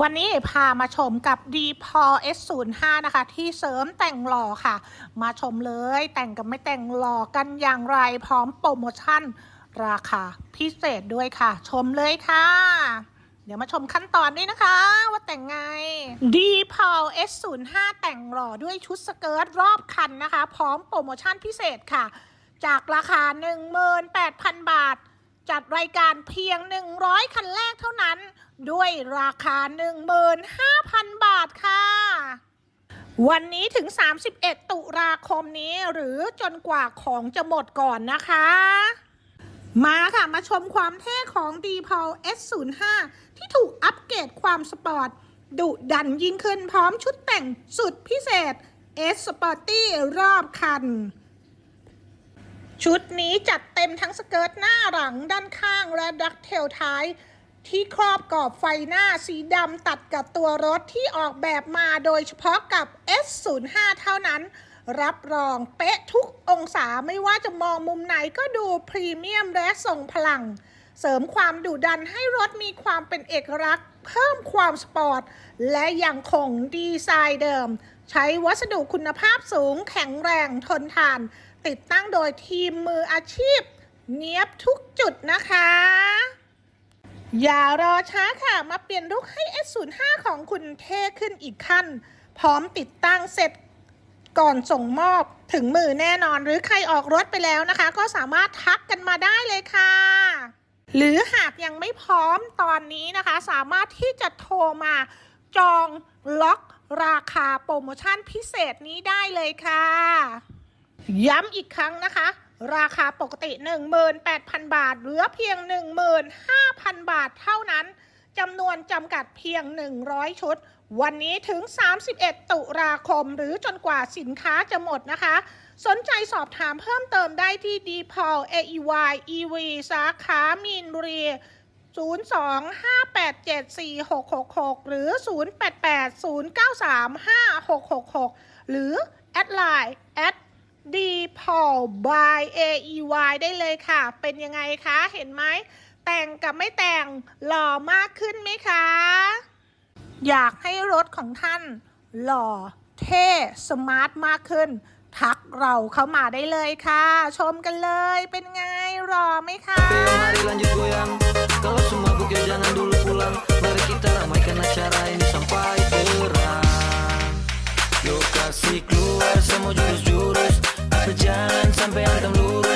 วันนี้พามาชมกับ d p o S05 นะคะ ที่เสริมแต่งหล่อค่ะ มาชมเลยแต่งกับไม่แต่งหล่อกันอย่างไรพร้อมโปรโมชั่น ราคาพิเศษด้วยค่ะ ชมเลยค่ะ เดี๋ยวมาชมขั้นตอนนี้นะคะ ว่าแต่งไง d p o S05 แต่งหล่อด้วยชุดสเกิร์ตรอบคันนะคะ พร้อมโปรโมชั่นพิเศษค่ะ จากราคา 18,000 บาท จัดรายการเพียง 100 คันแรกเท่านั้น ด้วยราคา 15,000 บาทค่ะ วันนี้ถึง 31 ตุลาคมนี้หรือจนกว่าของจะหมดก่อนนะคะ มาค่ะ มาชมความเท่ของ d p o l S05 ที่ถูกอัปเกรดความสปอร์ตดุดันยิ่งขึ้นพร้อมชุดแต่งสุดพิเศษ S Sporty รอบคัน ชุดนี้จัดเต็มทั้งสเกิร์ตหน้าหลังด้านข้างและดักเทลท้าย ที่ครอบกรอบไฟหน้าสีดำตัดกับตัวรถที่ออกแบบมาโดยเฉพาะกับ S05 เท่านั้น รับรองเป๊ะทุกองศาไม่ว่าจะมองมุมไหนก็ดูพรีเมียมและทรงพลัง เสริมความดุดันให้รถมีความเป็นเอกลักษณ์ เพิ่มความสปอร์ต และยังคงดีไซน์เดิม ใช้วัสดุคุณภาพสูงแข็งแรงทนทาน ติดตั้งโดยทีมมืออาชีพ เนียบทุกจุดนะคะ อย่ารอช้าค่ะ มาเปลี่ยนลุคให้ S05 ของคุณเท่ขึ้นอีกขั้น พร้อมติดตั้งเสร็จก่อนส่งมอบถึงมือแน่นอน หรือใครออกรถไปแล้วนะคะ ก็สามารถทักกันมาได้เลยค่ะ หรือหากยังไม่พร้อมตอนนี้นะคะ สามารถที่จะโทรมาจองล็อกราคาโปรโมชั่นพิเศษนี้ได้เลยค่ะ ย้ำอีกครั้งนะคะ ราคาปกติ 18,000 บาท เหลือเพียง 15,000 บาทเท่านั้นจำนวนจำกัดเพียง 100 ชุด วันนี้ถึง 31 ตุลาคม หรือจนกว่าสินค้าจะหมดนะคะ สนใจสอบถามเพิ่มเติมได้ที่ d p o l AEY EV สาขามีนบุรี 02-587-4666 หรือ 0880935666 หรือ แอดไลน์ at ดีพอ by a e y ได้เลยค่ะ เป็นยังไงคะ เห็นไหม แต่งกับไม่แต่งหล่อมากขึ้นไหมคะ อยากให้รถของท่านหล่อเท่สมาร์ทมากขึ้น ทักเราเข้ามาได้เลยค่ะ ชมกันเลยเป็นไงรอไหมคะ Kalau semua bugil jangan dulu pulang Mari kita ramaikan acara ini sampai terang Yuk kasih keluar semua jurus-jurus Berjalan sampai antam lurus